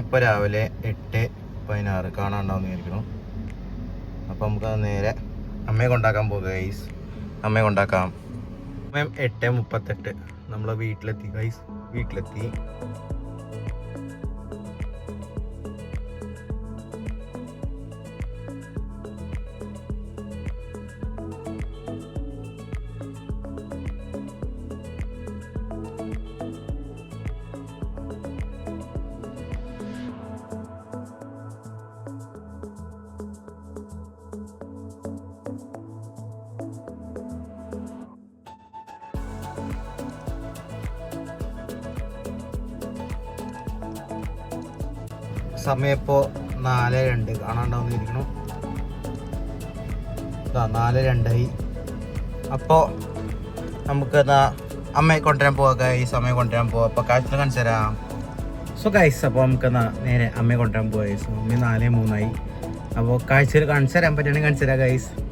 ഇപ്പോൾ രാവിലെ എട്ട് പതിനാറ് കാണാണ്ടാവും വിചാരിക്കണം അപ്പം നമുക്ക് നേരെ അമ്മയെ കൊണ്ടാക്കാൻ പോകുക ഗൈസ് അമ്മയെ കൊണ്ടാക്കാം. അമ്മയും എട്ട് മുപ്പത്തെട്ട്. നമ്മൾ വീട്ടിലെത്തി ഗൈസ് വീട്ടിലെത്തി. സമയം ഇപ്പോൾ നാല് രണ്ട്. കാണാണ്ടാവുന്നിരിക്കണം. ഇതാ നാല് രണ്ടായി. അപ്പോൾ നമുക്ക് എന്നാ അമ്മയെ കൊണ്ടുവരാൻ പോവാ ഗൈസ് അമ്മയെ കൊണ്ടുവരാൻ പോവാ. അപ്പോൾ കാഴ്ച കാണിച്ചു തരാം. സോ ഗൈസ് അപ്പോൾ നമുക്ക് എന്നാ നേരെ അമ്മയെ കൊണ്ടുവരാൻ പോവാ ഗൈസ് അമ്മ നാല് മൂന്നായി. അപ്പോൾ കാഴ്ചയിൽ കാണിച്ചു തരാൻ പറ്റുകയാണെങ്കിൽ കാണിച്ചു തരാം ഗൈസ്